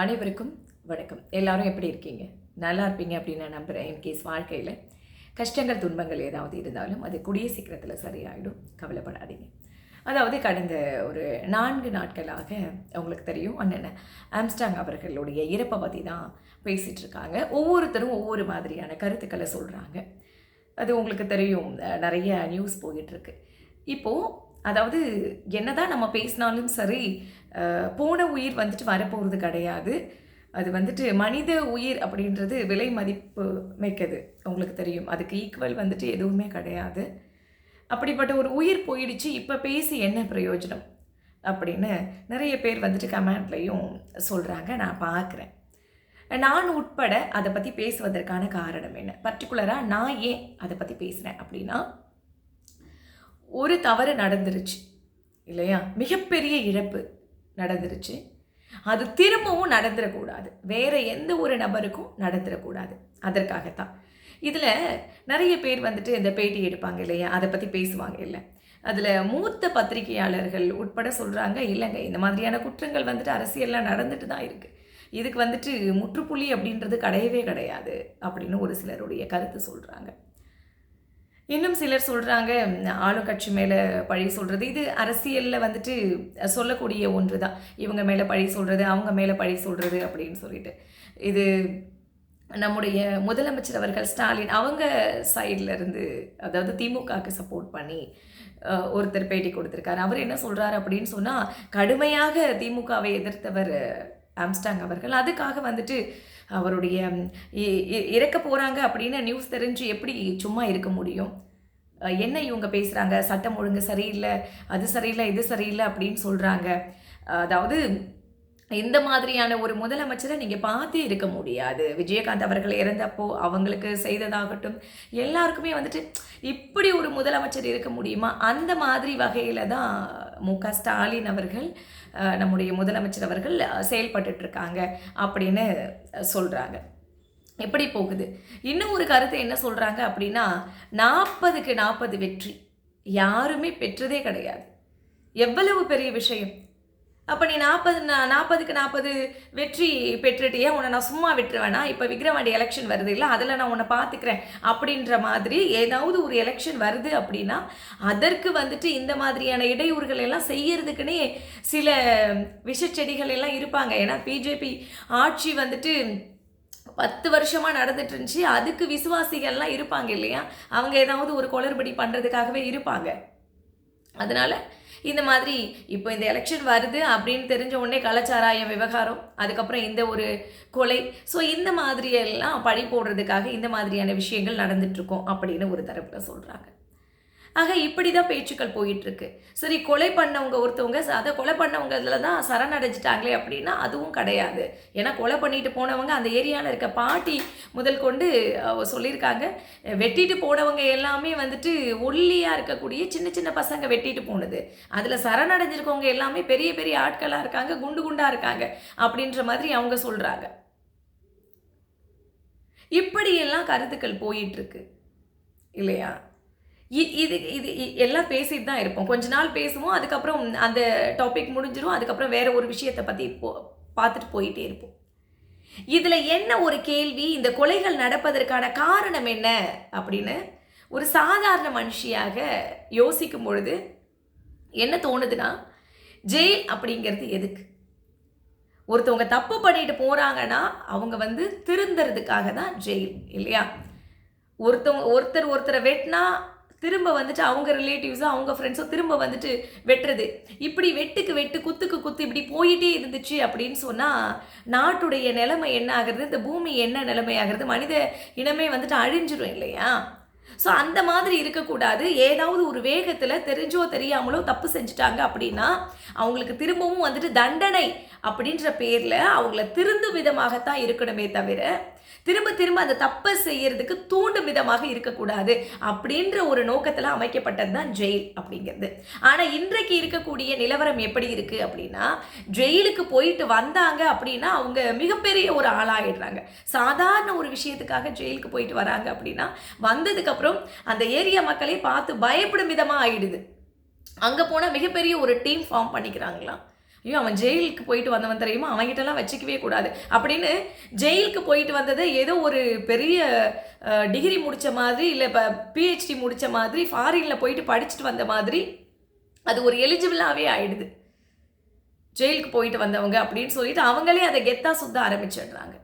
அனைவருக்கும் வணக்கம். எல்லாரும் எப்படி இருக்கீங்க? நல்லா இருப்பீங்க அப்படின்னு நான் நம்புகிறேன் இன்கேஸ் வாழ்க்கையில். கஷ்டங்கள் துன்பங்கள் ஏதாவது இருந்தாலும் அது கூடிய சீக்கிரத்தில் சரியாயிடும். கவலைப்படாதீங்க. அதாவது கடந்த ஒரு நான்கு நாட்களாக உங்களுக்கு தெரியும் அண்ணன் ஆம்ஸ்டாங் அவர்களுடைய இறப்பை பற்றி தான் பேசிகிட்டு இருக்காங்க. ஒவ்வொருத்தரும் ஒவ்வொரு மாதிரியான கருத்துக்களை சொல்கிறாங்க அது உங்களுக்கு தெரியும். நிறைய நியூஸ் போயிட்டுருக்கு இப்போது அதாவது என்னதான் நம்ம பேசினாலும் சரி போன உயிர் வந்துட்டு வரப்போகிறது கிடையாது. அது வந்துட்டு மனித உயிர் அப்படின்றது விலை மதிப்பு மிக்கது. உங்களுக்கு தெரியும். அதுக்கு ஈக்குவல் வந்துட்டு எதுவுமே கிடையாது. அப்படிப்பட்ட ஒரு உயிர் போயிடுச்சு. இப்போ பேசி என்ன பிரயோஜனம்? அப்படின்னு நிறைய பேர் வந்துட்டு கமெண்ட்லையும் சொல்கிறாங்க நான் பார்க்குறேன் நான் உட்பட அதை பற்றி பேசுவதற்கான காரணம் என்ன? பர்டிகுலராக நான் ஏன் அதை பற்றி பேசுகிறேன் அப்படின்னா ஒரு தவறு நடந்துருச்சு. இல்லையா? மிகப்பெரிய இழப்பு நடந்துருச்சு. அது திரும்பவும் நடந்துடக்கூடாது வேறு எந்த ஒரு நபருக்கும் நடந்துடக்கூடாது அதற்காகத்தான். இதில் நிறைய பேர் வந்துட்டு இந்த பேட்டி எடுப்பாங்க இல்லையா? அதை பற்றி பேசுவாங்க இல்லை. அதில் மூத்த பத்திரிகையாளர்கள் உட்பட சொல்கிறாங்க இல்லைங்க இந்த மாதிரியான குற்றங்கள் வந்துட்டு அரசியல்லாம் நடந்துட்டு தான் இருக்குது இதுக்கு வந்துட்டு முற்றுப்புள்ளி அப்படின்றது கிடையவே கிடையாது அப்படின்னு ஒரு சிலருடைய கருத்து சொல்கிறாங்க இன்னும் சிலர் சொல்கிறாங்க ஆளுங்கட்சி மேலே பழி சொல்கிறது இது அரசியலில் வந்துட்டு சொல்லக்கூடிய ஒன்று தான் இவங்க மேலே பழி சொல்கிறது அவங்க மேலே பழி சொல்கிறது அப்படின்னு சொல்லிட்டு. இது நம்முடைய முதலமைச்சர் அவர்கள் ஸ்டாலின் அவங்க சைடில் இருந்து அதாவது திமுகவுக்கு சப்போர்ட் பண்ணி ஒருத்தர் பேட்டி கொடுத்துருக்காரு. அவர் என்ன சொல்கிறாரு அப்படின்னு சொன்னால் கடுமையாக திமுகவை எதிர்த்தவர் ஆம்ஸ்டாங் அவர்கள். அதுக்காக வந்துட்டு அவருடைய இ- இ- இறக்க போகிறாங்க அப்படின்னு நியூஸ் தெரிஞ்சு எப்படி சும்மா இருக்க முடியும்? என்ன இவங்க பேசுகிறாங்க சட்டம் ஒழுங்கு சரியில்லை அது சரியில்லை இது சரியில்லை அப்படின்னு சொல்கிறாங்க அதாவது இந்த மாதிரியான ஒரு முதலமைச்சரை நீங்கள் பார்த்தே இருக்க முடியாது. விஜயகாந்த் அவர்கள் இறந்தப்போ அவங்களுக்கு செய்ததாகட்டும் எல்லாருக்குமே வந்துட்டு இப்படி ஒரு முதலமைச்சர் இருக்க முடியுமா? அந்த மாதிரி வகையில் தான் மு க ஸ்டாலின் அவர்கள் நம்முடைய முதலமைச்சர் அவர்கள் செயல்பட்டு செயல்பட்டுட்டு இருக்காங்க அப்படின்னு சொல்கிறாங்க எப்படி போகுது? இன்னும் ஒரு கருத்தை என்ன சொல்கிறாங்க அப்படின்னா நாற்பதுக்கு நாற்பது வெற்றி. யாருமே பெற்றதே கிடையாது. எவ்வளவு பெரிய விஷயம்? அப்போ நீ நாற்பது நாற்பதுக்கு நாற்பது வெற்றி பெற்றுட்டியே? உன்னை நான் சும்மா விட்டுருவேனா? இப்போ விக்ரவாண்டி எலெக்ஷன் வருது இல்லை அதில் நான் உன்னை பார்த்துக்கிறேன் அப்படின்ற மாதிரி ஏதாவது ஒரு எலெக்ஷன் வருது அப்படின்னா அதற்கு வந்துட்டு இந்த மாதிரியான இடையூறுகள் எல்லாம் செய்யறதுக்குன்னே சில விஷச்செடிகள் எல்லாம் இருப்பாங்க. ஏன்னா பிஜேபி ஆட்சி வந்துட்டு பத்து வருஷமாக நடந்துட்டு இருந்துச்சு அதுக்கு விசுவாசிகள்லாம் இருப்பாங்க இல்லையா? அவங்க ஏதாவது ஒரு குளறுபடி பண்ணுறதுக்காகவே இருப்பாங்க. அதனால் இந்த மாதிரி இப்போ இந்த எலெக்ஷன் வருது அப்படின்னு தெரிஞ்ச உடனே கலாச்சாராயம் விவகாரம் அதுக்கப்புறம் இந்த ஒரு கொலை. ஸோ இந்த மாதிரியெல்லாம் பழி போடுறதுக்காக இந்த மாதிரியான விஷயங்கள் நடந்துட்டுருக்கோம் அப்படின்னு ஒரு தரப்பில் சொல்கிறாங்க ஆக இப்படி தான் பேச்சுக்கள் போயிட்டுருக்கு. சரி கொலை பண்ணவங்க ஒருத்தவங்க அதை கொலை பண்ணவங்க இதில் தான் சரணடைஞ்சிட்டாங்களே அப்படின்னா அதுவும் கிடையாது. ஏன்னா கொலை பண்ணிட்டு போனவங்க அந்த ஏரியாவில் இருக்க பாட்டி முதல் கொண்டு சொல்லியிருக்காங்க. வெட்டிட்டு போனவங்க எல்லாமே வந்துட்டு ஒல்லியாக இருக்கக்கூடிய சின்ன சின்ன பசங்க வெட்டிட்டு போனது. அதில் சரணடைஞ்சிருக்கவங்க எல்லாமே பெரிய பெரிய ஆட்களாக இருக்காங்க குண்டு குண்டாக இருக்காங்க அப்படின்ற மாதிரி அவங்க சொல்கிறாங்க இப்படியெல்லாம் கருத்துக்கள் போயிட்டுருக்கு. இல்லையா? இது இது இ- எல்லாம் பேசிட்டு தான் இருப்போம். கொஞ்ச நாள் பேசுவோம் அதுக்கப்புறம் அந்த டாபிக் முடிஞ்சிடும் அதுக்கப்புறம் வேற ஒரு விஷயத்தை பற்றி போ பார்த்துட்டு போயிட்டே இருப்போம். இதில் என்ன ஒரு கேள்வி? இந்த கொலைகள் நடப்பதற்கான காரணம் என்ன? அப்படின்னு ஒரு சாதாரண மனுஷியாக யோசிக்கும் பொழுது என்ன தோணுதுன்னா ஜெயில் அப்படிங்கிறது எதுக்கு? ஒருத்தவங்க தப்பு பண்ணிட்டு போகிறாங்கன்னா அவங்க வந்து திருந்துறதுக்காக தான் ஜெயில் இல்லையா? ஒருத்தவங்க ஒருத்தர் ஒருத்தரை வெட்டினா திரும்ப வந்துட்டு அவங்க ரிலேட்டிவ்ஸோ அவங்க ஃப்ரெண்ட்ஸோ திரும்ப வந்துட்டு வெட்டுறது. இப்படி வெட்டுக்கு வெட்டு குத்துக்கு குத்து இப்படி போயிட்டே இருந்துச்சு அப்படின்னு சொன்னால் நாட்டுடைய நிலைமை என்ன ஆகிறது? இந்த பூமி என்ன நிலைமை ஆகிறது? மனித இனமே வந்துட்டு அழிஞ்சிடும் இல்லையா? ஸோ அந்த மாதிரி இருக்கக்கூடாது. ஏதாவது ஒரு வேகத்தில் தெரிஞ்சோ தெரியாமலோ தப்பு செஞ்சுட்டாங்க அப்படின்னா அவங்களுக்கு திரும்பவும் வந்துட்டு தண்டனை அப்படின்ற பேரில் அவங்கள திருந்தும் விதமாகத்தான் இருக்கணுமே தவிர திரும்ப திரும்ப அந்த தப்பை செய்யறதுக்கு தூண்டும் விதமாக இருக்கக்கூடாது அப்படின்ற ஒரு நோக்கத்தில் அமைக்கப்பட்டது தான் ஜெயில் அப்படிங்கிறது. ஆனால் இன்றைக்கு இருக்கக்கூடிய நிலவரம் எப்படி இருக்கு அப்படின்னா ஜெயிலுக்கு போயிட்டு வந்தாங்க அப்படின்னா அவங்க மிகப்பெரிய ஒரு ஆளாயிடுறாங்க. சாதாரண ஒரு விஷயத்துக்காக ஜெயிலுக்கு போயிட்டு வராங்க அப்படின்னா வந்ததுக்கப்புறம் அந்த ஏரியா மக்களே பார்த்து பயப்படும் விதமாக ஆயிடுது. அங்கே போனால் மிகப்பெரிய ஒரு டீம் ஃபார்ம் பண்ணிக்கிறாங்களாம். ஐயோ அவன் ஜெயிலுக்கு போயிட்டு வந்தவன் தெரியுமா? அவன்கிட்டலாம் வச்சுக்கவே கூடாது. அப்படின்னு ஜெயிலுக்கு போயிட்டு வந்ததை ஏதோ ஒரு பெரிய டிகிரி முடித்த மாதிரி இல்லை இப்போ பிஹெச்டி முடித்த மாதிரி ஃபாரினில் போயிட்டு படிச்சுட்டு வந்த மாதிரி அது ஒரு எலிஜிபிளாகவே ஆயிடுது. ஜெயிலுக்கு போயிட்டு வந்தவங்க அப்படின்னு சொல்லிட்டு அவங்களே அதை கெத்தாக சுத்த ஆரம்பிச்சிடுறாங்க.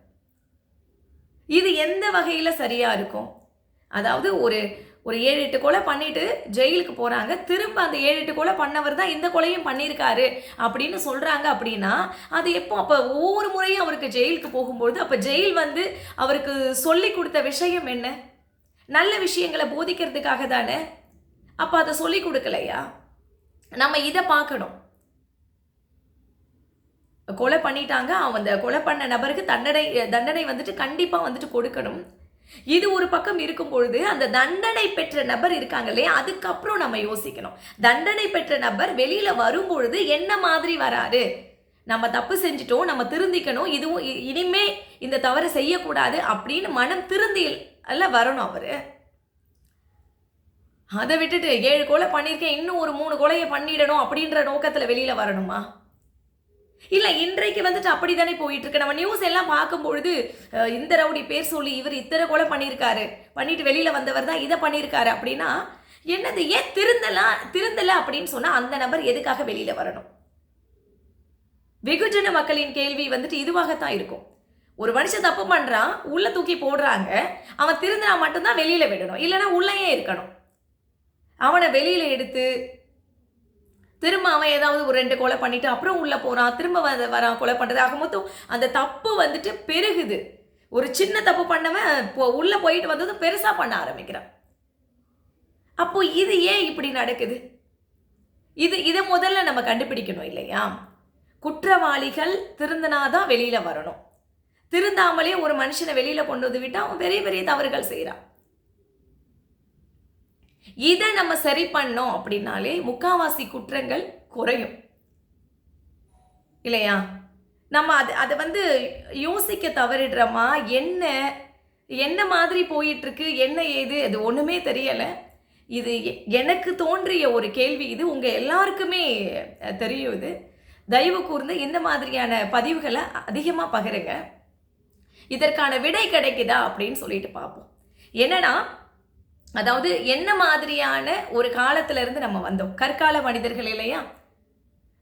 இது எந்த வகையில் சரியாக இருக்கும்? அதாவது ஒரு ஒரு ஏழு எட்டு கொலை பண்ணிட்டு ஜெயிலுக்கு போகிறாங்க திரும்ப அந்த ஏழு எட்டு கொலை பண்ணவர் தான் இந்த கொலையும் பண்ணியிருக்காரு அப்படின்னு சொல்கிறாங்க அப்படின்னா அது எப்போ அப்போ ஒவ்வொரு முறையும் அவருக்கு ஜெயிலுக்கு போகும்பொழுது அப்போ ஜெயில் வந்து அவருக்கு சொல்லி கொடுத்த விஷயம் என்ன? நல்ல விஷயங்களை போதிக்கிறதுக்காக தானே? அப்போ அதை சொல்லி கொடுக்கலையா? நம்ம இதை பார்க்கணும். கொலை பண்ணிட்டாங்க. அவன் அந்த கொலை பண்ண நபருக்கு தண்டனை தண்டனை வந்துட்டு கண்டிப்பாக வந்துட்டு கொடுக்கணும். இது ஒரு பக்கம் இருக்கும் பொழுது அந்த தண்டனை பெற்ற நபர் இருக்காங்க இல்லையா அதுக்கப்புறம் நம்ம யோசிக்கணும். தண்டனை பெற்ற நபர் வெளியில வரும்பொழுது என்ன மாதிரி வராரு? நம்ம தப்பு செஞ்சிட்டோம் நம்ம திருந்திக்கணும் இதுவும் இ- இனிமே இந்த தவறை செய்யக்கூடாது அப்படின்னு மனம் திருந்தி அல்ல வரணும் அவரு. அதை விட்டுட்டு ஏழு கொலை பண்ணியிருக்கேன் இன்னும் ஒரு மூணு கொலையை பண்ணிடணும் அப்படின்ற நோக்கத்தில் வெளியில் வரணுமா? இல்லை இன்றைக்கு வந்துட்டு அப்படித்தானே போயிட்டு இருக்கு நம்ம நியூஸ் எல்லாம் பார்க்கும்பொழுது இந்த ரவுடி பேர் சொல்லி இவர் இத்தனை கொலை பண்ணியிருக்காரு. பண்ணிட்டு வெளியில் வந்தவர் தான் இதை பண்ணியிருக்காரு அப்படின்னா என்னது ஏன் திருந்தலாம் திருந்தல அப்படின்னு சொன்னால் அந்த நபர் எதுக்காக வெளியில் வரணும்? வெகுஜன மக்களின் கேள்வி வந்துட்டு இதுவாகத்தான் இருக்கும். ஒரு மனுஷன் தப்பு பண்ணுறான் உள்ள தூக்கி போடுறாங்க அவன் திருந்தினா மட்டும்தான் வெளியில் விடணும். இல்லைனா உள்ளேயே இருக்கணும். அவனை வெளியில் எடுத்து திரும்ப அவன் ஏதாவது ஒரு ரெண்டு கொலை பண்ணிட்டு அப்புறம் உள்ளே போகிறான் திரும்ப வந்து வரான் கொலை பண்ணுறதாக ஆக மொத்தம் அந்த தப்பு வந்துட்டு பெருகுது. ஒரு சின்ன தப்பு பண்ணவன் இப்போ உள்ளே போயிட்டு வந்ததும் பெருசாக பண்ண ஆரம்பிக்கிறான். அப்போ இது ஏன் இப்படி நடக்குது? இது இதை முதல்ல நம்ம கண்டுபிடிக்கணும் இல்லையா? குற்றவாளிகள் திருந்தினாதான் வெளியில் வரணும். திருந்தாமலே ஒரு மனுஷனை வெளியில் கொண்டு வந்து விட்டால் அவன் பெரிய பெரிய தவறுகள் செய்கிறான் இதை நம்ம சரி பண்ணோம் அப்படின்னாலே முக்காவாசி குற்றங்கள் குறையும். இல்லையா? நம்ம அது அதை வந்து யோசிக்க தவறிடுறோமா? என்ன என்ன மாதிரி போயிட்டுருக்கு? என்ன ஏது? அது ஒன்றுமே தெரியலை. இது எ- எனக்கு தோன்றிய ஒரு கேள்வி இது. உங்கள் எல்லாருக்குமே தெரியும் இது. தயவு கூர்ந்து இந்த மாதிரியான பதிவுகளை அதிகமாக பகிருங்க. இதற்கான விடை கிடைக்குதா அப்படின்னு சொல்லிட்டு பார்ப்போம். என்னன்னா அதாவது என்ன மாதிரியான ஒரு காலத்திலிருந்து நம்ம வந்தோம்? கற்கால மனிதர்கள் இல்லையா?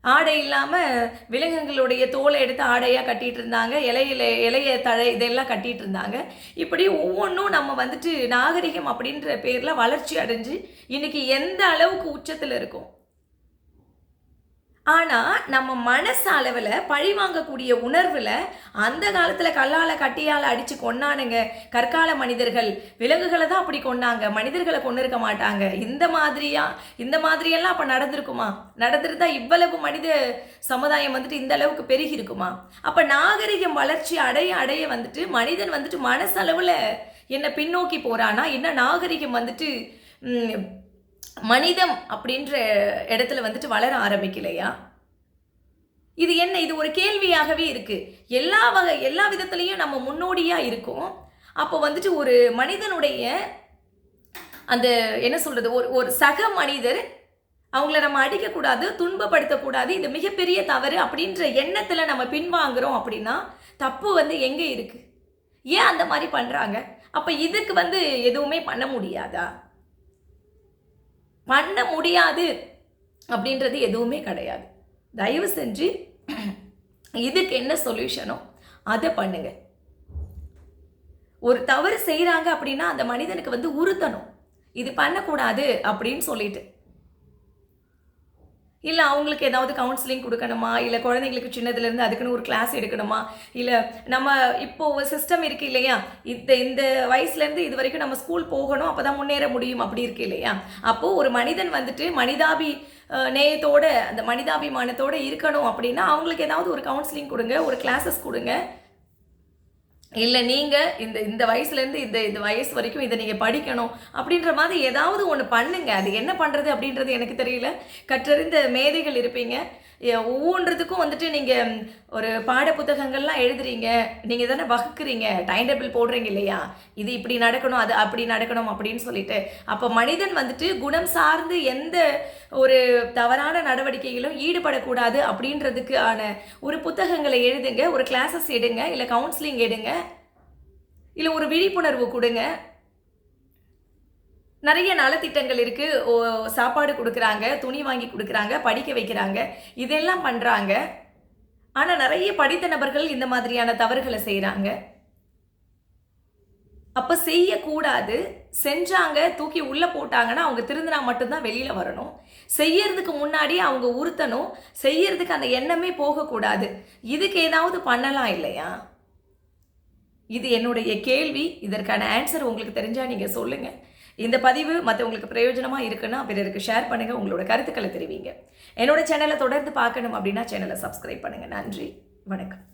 ஆடை இல்லாமல் விலங்குகளுடைய தோலை எடுத்து ஆடையாக கட்டிகிட்டு இருந்தாங்க இலையில இலைய தழை இதெல்லாம் கட்டிகிட்டு இருந்தாங்க. இப்படி ஒவ்வொன்றும் நம்ம வந்துட்டு நாகரிகம் அப்படின்ற பேரில் வளர்ச்சி அடைஞ்சு இன்றைக்கி எந்த அளவுக்கு உச்சத்தில் இருக்கும்? ஆனால் நம்ம மனசளவில் பழி வாங்கக்கூடிய உணர்வில் அந்த காலத்தில் கல்லால் கட்டியால் அடித்து கொன்னானுங்க. கற்கால மனிதர்கள். விலங்குகளை தான் அப்படி கொன்னாங்க. மனிதர்களை கொண்டு இருக்க மாட்டாங்க. இந்த மாதிரியா இந்த மாதிரியெல்லாம் அப்போ நடந்திருக்குமா? நடந்திருந்தா இவ்வளவு மனித சமுதாயம் வந்துட்டு இந்த அளவுக்கு பெருகி இருக்குமா அப்போ நாகரிகம் வளர்ச்சி அடைய அடைய வந்துட்டு மனிதன் வந்துட்டு மனசளவில் என்ன பின்னோக்கி போகிறான்னா என்ன நாகரிகம் வந்துட்டு மனிதம் அப்படின்ற இடத்துல வந்துட்டு வளர ஆரம்பிக்கலையா? இது என்ன? இது ஒரு கேள்வியாகவே இருக்குது எல்லா வகை எல்லா விதத்துலேயும் நம்ம முன்னோடியாக இருக்கோம். அப்போ வந்துட்டு ஒரு மனிதனுடைய அந்த என்ன சொல்கிறது ஒரு ஒரு சக மனிதர் அவங்கள நம்ம அடிக்கக்கூடாது துன்பப்படுத்தக்கூடாது இது மிகப்பெரிய தவறு அப்படின்ற எண்ணத்தில் நம்ம பின்வாங்குறோம் அப்படின்னா தப்பு வந்து எங்கே இருக்குது ஏன் அந்த மாதிரி பண்ணுறாங்க அப்போ இதுக்கு வந்து எதுவுமே பண்ண முடியாதா? பண்ண முடியாது அப்படின்றது எதுவுமே கிடையாது. தயவு செஞ்சு இதுக்கு என்ன சொல்யூஷனோ அதை பண்ணுங்க. ஒரு தவறு செய்கிறாங்க அப்படின்னா அந்த மனிதனுக்கு வந்து உறுத்தணும். இது பண்ணக்கூடாது அப்படின்னு சொல்லிட்டு. இல்லை அவங்களுக்கு ஏதாவது கவுன்சிலிங் கொடுக்கணுமா? இல்லை குழந்தைங்களுக்கு சின்னதுலேருந்து அதுக்குன்னு ஒரு கிளாஸ் எடுக்கணுமா? இல்லை நம்ம இப்போது சிஸ்டம் இருக்குது இல்லையா? இந்த இந்த வயசுலேருந்து இது வரைக்கும் நம்ம ஸ்கூல் போகணும் அப்போ தான் முன்னேற முடியும். அப்படி இருக்கு இல்லையா? அப்போது ஒரு மனிதன் வந்துட்டு மனிதாபி நேயத்தோடு நேயத்தோட அந்த மனிதாபிமானத்தோட இருக்கணும் அப்படின்னா அவங்களுக்கு ஏதாவது ஒரு கவுன்சிலிங் கொடுங்க ஒரு கிளாஸஸ் கொடுங்க. இல்லை நீங்கள் இந்த இந்த வயசுலேருந்து இந்த இந்த வயசு வரைக்கும் இதை நீங்கள் படிக்கணும் அப்படின்ற மாதிரி ஏதாவது ஒன்று பண்ணுங்க. அது என்ன பண்ணுறது அப்படின்றது எனக்கு தெரியல. கற்றறிந்த மேதைகள் இருப்பீங்க. ஒவ்வொன்றதுக்கும் வந்துட்டு நீங்கள் ஒரு பாட புத்தகங்கள்லாம் எழுதுறீங்க நீங்கள் தானே வகுக்கிறீங்க டைம் டேபிள் போடுறீங்க இல்லையா? இது இப்படி நடக்கணும் அது அப்படி நடக்கணும் அப்படின்னு சொல்லிட்டு. அப்போ மனிதன் வந்துட்டு குணம் சார்ந்து எந்த ஒரு தவறான நடவடிக்கைகளும் ஈடுபடக்கூடாது அப்படின்றதுக்கு ஆன ஒரு புத்தகங்களை எழுதுங்க ஒரு கிளாஸஸ் எடுங்க இல்லை கவுன்சிலிங் எடுங்க இல்லை ஒரு விழிப்புணர்வு கொடுங்க. நிறைய நலத்திட்டங்கள் இருக்குது ஓ, சாப்பாடு கொடுக்குறாங்க துணி வாங்கி கொடுக்குறாங்க படிக்க வைக்கிறாங்க இதெல்லாம் பண்ணுறாங்க ஆனால் நிறைய படித்த நபர்கள் இந்த மாதிரியான தவறுகளை செய்கிறாங்க அப்போ செய்யக்கூடாது. செஞ்சாங்க தூக்கி உள்ளே போட்டாங்கன்னா அவங்க திருந்தினா மட்டும்தான் வெளியில் வரணும். செய்யறதுக்கு முன்னாடி அவங்க உறுத்தணும். செய்யறதுக்கு அந்த எண்ணமே போகக்கூடாது. இதுக்கு ஏதாவது பண்ணலாம் இல்லையா? இது என்னுடைய கேள்வி. இதற்கான ஆன்சர் உங்களுக்கு தெரிஞ்சால் நீங்கள் சொல்லுங்கள் இந்த பதிவு மற்றவங்களுக்கு பிரயோஜனமாக இருக்குன்னா பிறருக்கு ஷேர் பண்ணுங்கள் உங்களோட கருத்துக்களை தெரிவிங்க. என்னோட சேனலை தொடர்ந்து பார்க்கணும் அப்படின்னா சேனலை சப்ஸ்கிரைப் பண்ணுங்கள் நன்றி. வணக்கம்.